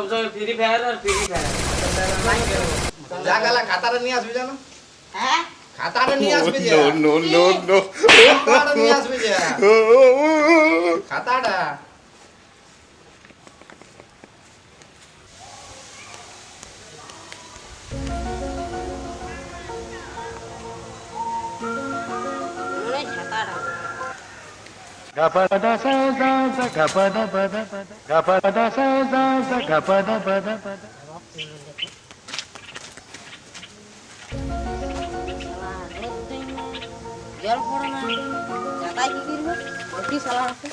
সবসময় free fire আর free fire যা গেলা খাতাটা নিয়ে আসবি জানো হ্যাঁ খাতাটা নিয়ে আসবে যে নো নো নো খাতাটা নিয়ে আসবে যে no. Gapada sa sa sa gapada pada pada gapada sa sa pada gapada pada pada Jalan kurang lagi, nyata gigi dulu, berarti salah aku.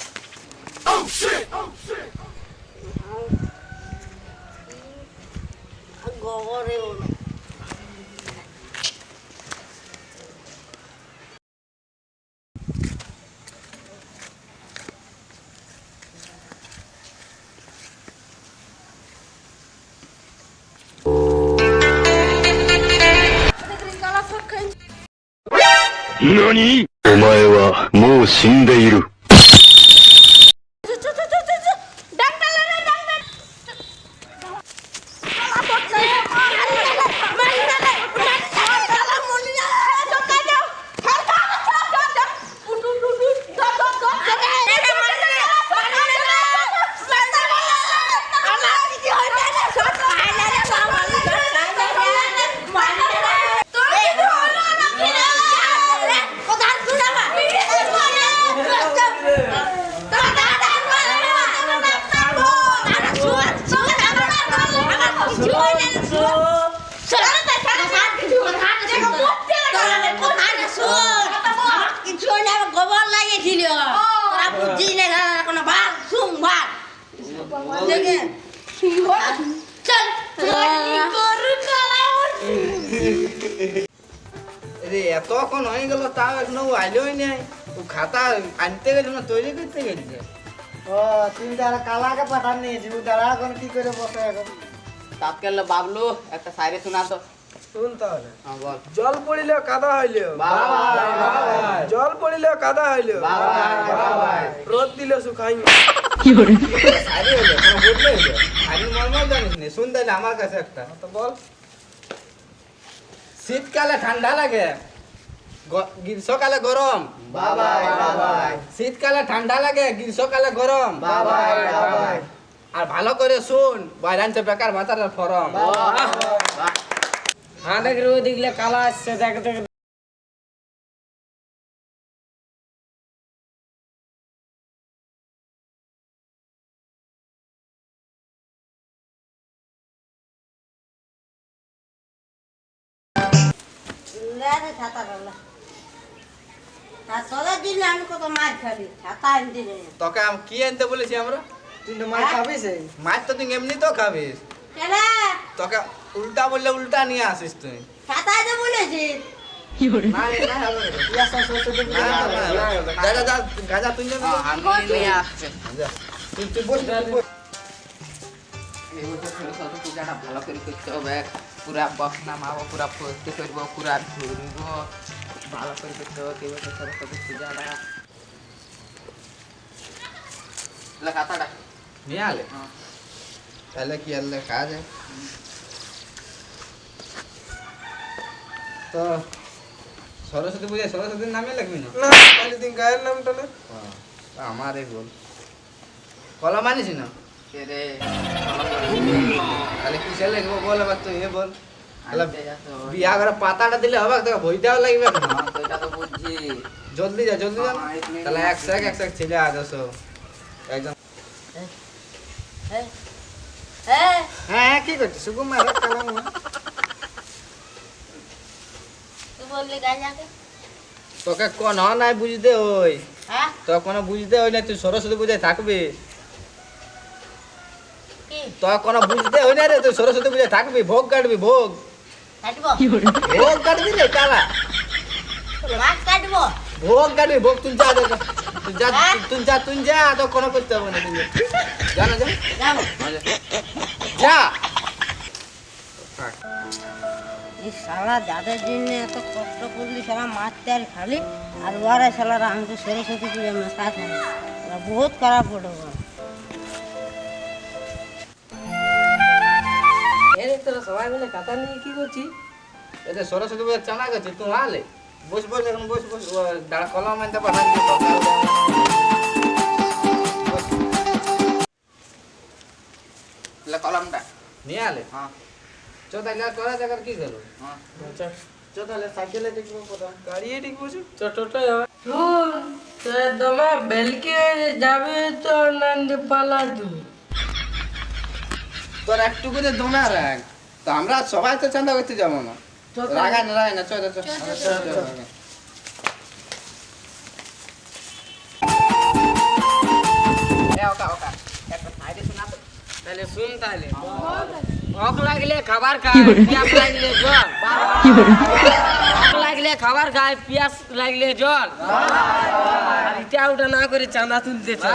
Oh shit! Oh shit! Aku. お前はもう死んでいる。রে হয়ে গেল তাও এখনও ও আইলোই নাই। ও খাতা আনতে গেছিল না তৈরি করতে গেছে ও তুমি তারা কালাকে পাঠান নিয়েছি ও তারা এখন কি করে বসে এখন তাৎকাল বাবলু একটা সাইরে শোনা তো। শুন তাহলে। জল পড়িলে কাদা হইলে। বাবা জল পড়িলে কাদা হইলে। রোদ দিলে শুকাই আরে হইল কোনো বদলে আমি মর্মল জানিস নি? শুন তাহলে আমার কাছে একটা। তো বল। শীতকালে ঠান্ডা লাগে। গ্রীষ্মকালে গরম। শীতকালে ঠান্ডা লাগে গ্রীষ্মকালে গরম। আর ভালো করে শুন বাইরানছে বেকার ভাতার ফরম। হ্যাঁ দেখ দেখলে কালা আসছে দেখ দেখ দিলে আমি কত মাছ খাবি ছাতা আমি দিলে তোকে আমি কি আনতে বলেছি আমরা তুই তো মাছ খাবিস মাছ তো তুই এমনি তো খাবিস কেনা তোকে উল্টা বললে উল্টা নিয়ে আসিস তুই ছাতা যে বলেছি। ইয়া গাঁজা তুই। তুই বস ভালো করে করতে হবে পুরা বসনা মাবো পুরা ভর্তি করব পুরা ঘুরবো ভালো করে করতে হবে এই বছর সরস্বতী পূজাটা তাহলে খাতাটা নিয়ে আলে তাহলে কি আনলে খাওয়া যায় তো সরস্বতী পূজায় সরস্বতীর নামে লাগবি না না তাহলে তুই গায়ের নামটা না আমার এই বল কলা মানিস না কে তাহলে কিসে লাগবো? বল এবার তুই বল। তাহলে আনতে যা তো। বিয়া করে পাতাটা দিলে হবে তোকে লাগবে হ্যাঁ, এটা তো বুঝছি। জলদি যা জলদি যা। হ্যাঁ, তাহলে নিয়ে একশো এক একশো ছেলে আজ আসো। একজন। হ্যাঁ কি করছিস? সুকুম মারা কালাম তুই বললি গাঁজাকে তোকে কোন নাই বুঝতে ওই হ্যাঁ? তো কোনো বুঝতে ওই না তুই সরস্বতী পূজায় থাকবি। তো কোনো বুঝতে ওই না রে তুই সরস্বতী পূজায় থাকবি ভোগ কাটবি ভোগ। কাটবো। ভোগ কাটবি রে কালা। মাছ কাটবো। ভোগ কাটবি ভোগ তুই যা। তুই যা তুই যা তুই যা তো কোনো করতে হবে না তুই যা। যা না যা যা। এই শালা যাদের জন্য এত কষ্ট করলি শালা মারতে আর খালি আর ওরা শালারা আমাকে সরস্বতী পুজো খালি বহুত খারাপ পড়ে সবাই মিলে কাতা নিয়ে কি করছি? এতে সরস্বতী পূজা চানা গেছে তুই আলে? বস বস এখন বস বস দাঁড়া কলম পাঠান কলমটা। নিয়ে আলে? হ্যাঁ। চো তাহলে আর করা জায়গার কি গেল হ্যাঁ। চো তাহলে সাইকেলে দেখব গাড়ি ঠিক বসু? তোমার বেলকে যাবে তো নন্দ পালা তুমি তোর একটু করে দমে রাখ। তো আমরা সবাই তো চান্দা করতে যাব না। রাগায় না রাগায় না চল তাহলে শুন তাহলে। লাগলে খাবার খায় পিয়াস লাগলে জল। লাগলে খাবার খায় পিয়াস লাগলে জল। ইটা ওটা না করে চাঁদা তুলতে চা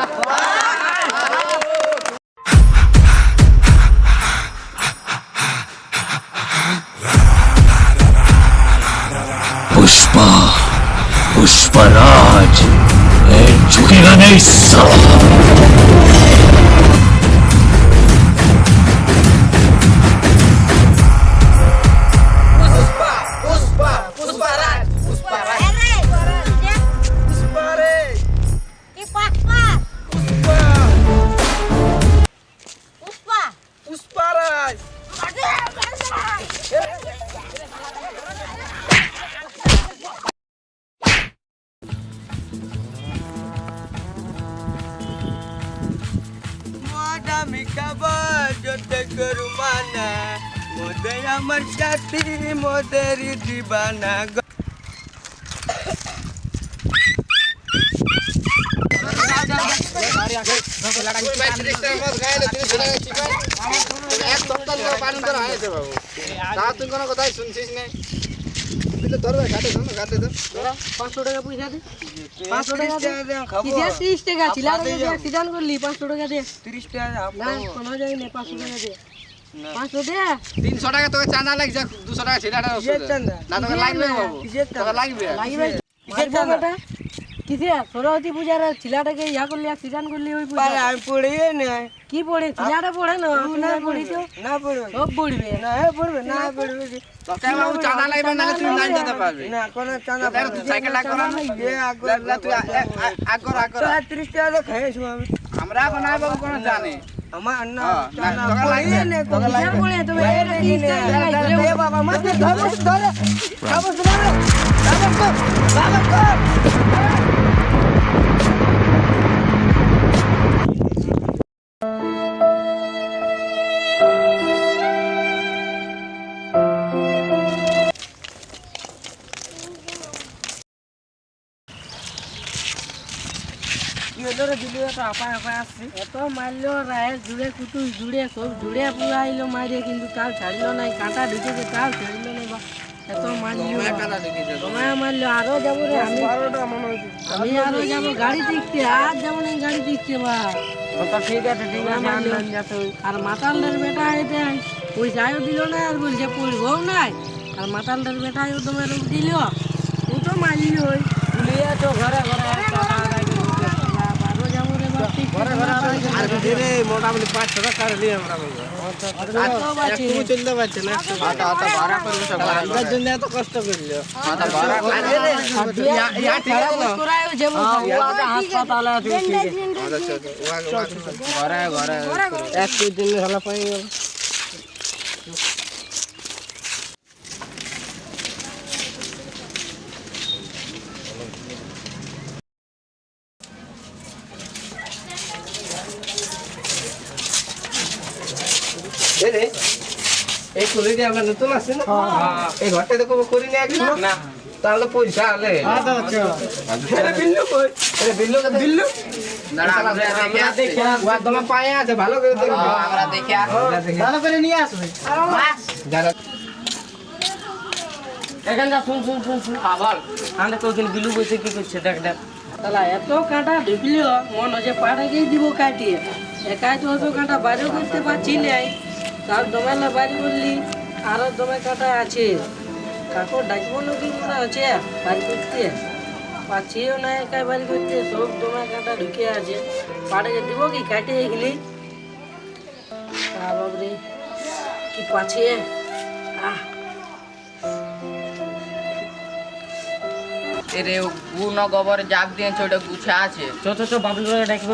पुष्पराज ए, झुकेगा नहीं साला বাবু তা তুই কোনো কথাই শুনছিস না বুঝলে ধরবে ঘাটে ধর না, ঘাটে ধর পাঁচশো টাকা পয়সা দে পাঁচশো টাকা দে। কিসে তিরিশ টাকা ছিলাম অ্যাক্সিডেন্ট করলি পাঁচশো টাকা দে তিরিশ টাকা না কোনো যাই না পাঁচশো টাকা দে পাঁচশো দে। তিনশো টাকা তোকে চাঁদা লাগছে দুশো টাকা ছেলেটা না তোকে লাগবে বাবু। তোকে লাগবে। কিসে সরস্বতী পূজার ছিলাটাকে ইয়া করলি অ্যাক্সিডেন্ট করলি ওই পূজা আমি পড়িয়ে নাই। কি পড়ে? ছিলাটা পড়ে না? না পড়ি তো না পড়বে। সব পড়বে। না পড়বে না পড়বে। তোকে বাবু চাঁদা লাগবে না তুই নাই যেতে পারবি। না কোনো চাঁদা তুই সাইকেল আগ করা এ আগ লে, লে, তুই আ- আ- আগ কর আগ কর। তিরিশ টাকা খাইছো আমি। আমরা এখন নাই বাবু কোনো জানি। আমার এত মারলো রায়ের জুড়ে কুটুস জুড়ে সব জুড়ে পুরাইলো মারে কিন্তু তাও ছাড়লো নাই কাঁটা ঢুকেছে তাও ছাড়লো নাই বা এত মারলো। তো। তোমায়। মারলো আরও যাব রে আমি আমি আরও যাব গাড়ি দেখতে আর যাব না গাড়ি দেখতে বা। ঠিক আছে ঠিক আছে আর মাতালদের বেটা এতে পয়সাও দিল না আর বলছে পড়বও নাই। আর মাতালদের বেটাও তোমার রূপ দিল। ও তো মারলি ওই। তো ঘরে ঘরে ভাড়া তার জন্য এত কষ্ট করল। ঘরে ঘরে। একটু দিন হলো পাই গেল। এই আমরা নতুন আসছে না এই ঘরটা তো কোনো করি না। তাহলে পয়সা আলে। আরে বিল্লু কই? আরে বিল্লু কে বিল্লু? দাঁড়া, আমরা দেখে আসি। ওয়া তোমার পায়ে আছে ভালো করে দেখো। হ্যাঁ। ভালো করে নিয়ে আসবে এখানটা শুন শুন শুন শুন। আবার। আমরা তো ওখানে বিলু বসে কি করছে? দেখ দেখ। তাহলে এত কাঁটা ঢুকলিও মন হচ্ছে পাটাকেই দিব কাটিয়ে। একাই তো অত কাঁটা বাইরেও করতে পারছি নাই। তার দমেলা বাড়ি বললি। আরও দমে কাটা আছে। কাকু ডাকবো নাকি মনে হচ্ছে বাড়ি করতে। পাচ্ছিও না একাই বাড়ি করতে সব দমে কাঁটা ঢুকে আছে। পাটাকে দিব কি? কাটিয়ে গেলি বাবরে কি পাচ্ছে? এরে গুণ গোবর জাগ দিয়েছে ওটা গুছা আছে। চ চ চ বাবলু ডাকবো।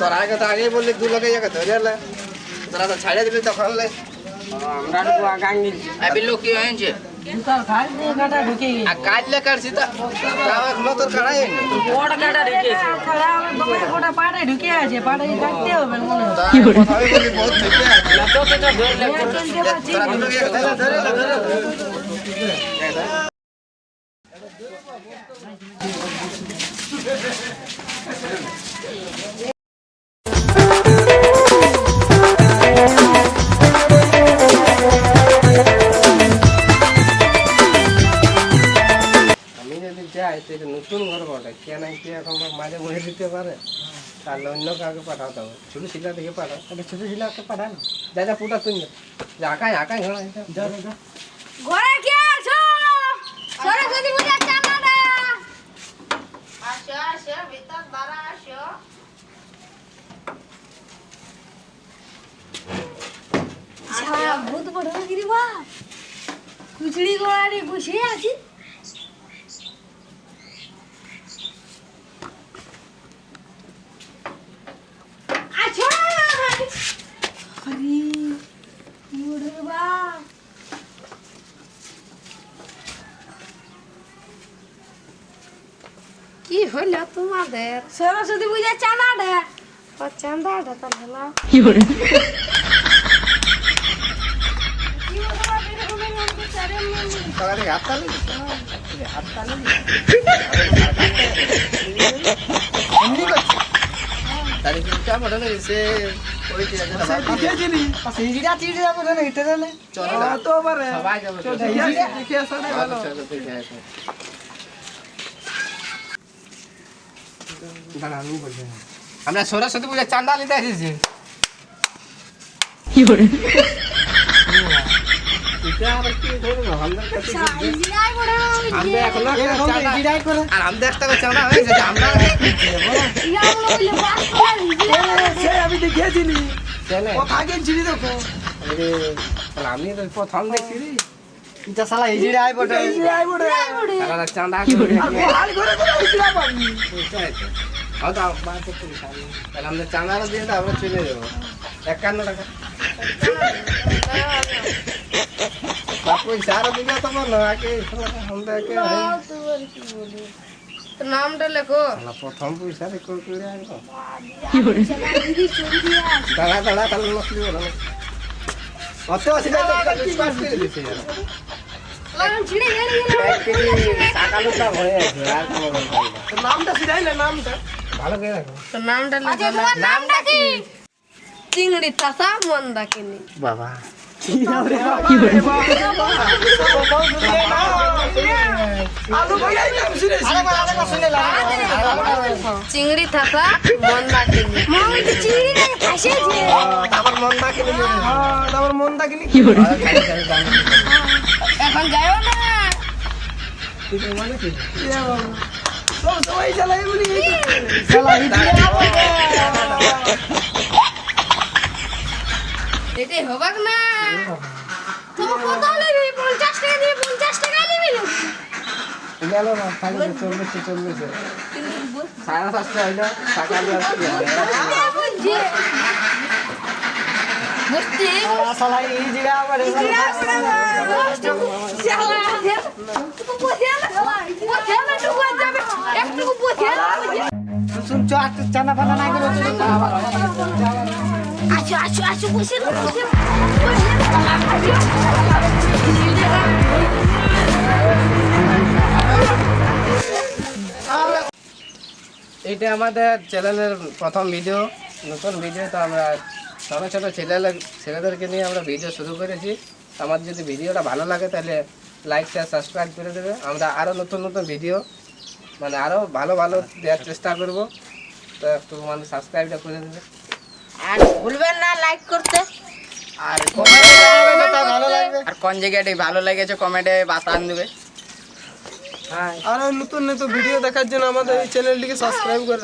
তোর আগে তো আগেই বললি দু লোকে জায়গা ধরে এলে তোরা তো ছাড়িয়ে দিবি তখন আমরা আগাঙ্গি বিলু কি হয়েছে কাটলে কাটছি তো তাও এখনও তোর কাড়াই হয়নি বড় কাটা ঢুকেছে ওটা পাড়ে ঢুকে আছে পাড়ে কাটতে হবে মনে হয় দিতে পারে? তাহলে অন্য কাউকে পাঠাতে হবে ছোট শিলা থেকে পাঠাও। ছোট শিলাকে পাঠান। যা যা পুটা তুই যা আকাই আকাই ঘোড়া যা যা ঘরে কে আছো? সরস্বতী পূজা চাঁদা আসো আসো ভিতর বারা আসো। ভূত পড়ে গিরি বা। কুচড়ি গোড়ারি বসে আছো আরে উড়ে বা হলো তোমাদের। সরস্বতী পূজা চাঁদা দে ও চাঁদা দে তাহলে না। কি হলো সকালে হাত তালি হাত তালি এমনি করছে তারি কিটা পাঠানো গেছে ওই ঠিক আছে চলো না। সবাই যাব চলো। চলো, চলো, দেখে আসো। দাঁড়া, আমি বলছি। আমরা সরস্বতী পূজা চান্দা নিতে এসেছি। এটা আবার কি করব? আমরা কাছে আমরা আরে, তো। তাহলে আমরা চাঁদাটা দিয়ে চলে যাব। টাকা। দিলে তো আগে আমরা নামটা লেখো। প্রথম পয়সা রেকর্ড করে আনব? দাঁড়া দাঁড়া তাহলে নকলি বলো অত অসুবিধা চিংড়ি তাসা মন্দাকিনি বাবা। চিংড়ি থাকা মন্দাকিনি মনে নাই ফাঁসেছে আমার মন দা কিনে আমার মন দা কিনে এখন যাও না। এটাই হবাক না। তুমি কত নেবি? পঞ্চাশ টাকা দিয়ে পঞ্চাশ টাকা নিবি না গেল না থাকবে চল্লিশে চল্লিশে সাড়ে সাতশো হইল টাকা দিয়ে আর কি হবে? বুঝছি বুঝছি আচ্ছা আচ্ছা আচ্ছা বসে বসে এইটা আমাদের চ্যানেলের প্রথম ভিডিও নতুন ভিডিও তো আমরা ছোটো ছোটো ছেলেদের ছেলেদেরকে নিয়ে আমরা ভিডিও শুরু করেছি। আমার যদি ভিডিওটা ভালো লাগে তাহলে লাইক শেয়ার সাবস্ক্রাইব করে দেবে। আমরা আরও নতুন নতুন ভিডিও মানে আরও ভালো ভালো দেওয়ার চেষ্টা করব। তো একটু মানে সাবস্ক্রাইবটা করে দেবে। আর ভুলবেন না লাইক করতে। আর কমেন্টে ভালো লাগবে। আর কোন জায়গাটি ভালো লেগেছে কমেন্টে বাতান দেবে। আর নতুন নতুন ভিডিও দেখার জন্য আমাদের এই চ্যানেলটিকে সাবস্ক্রাইব করে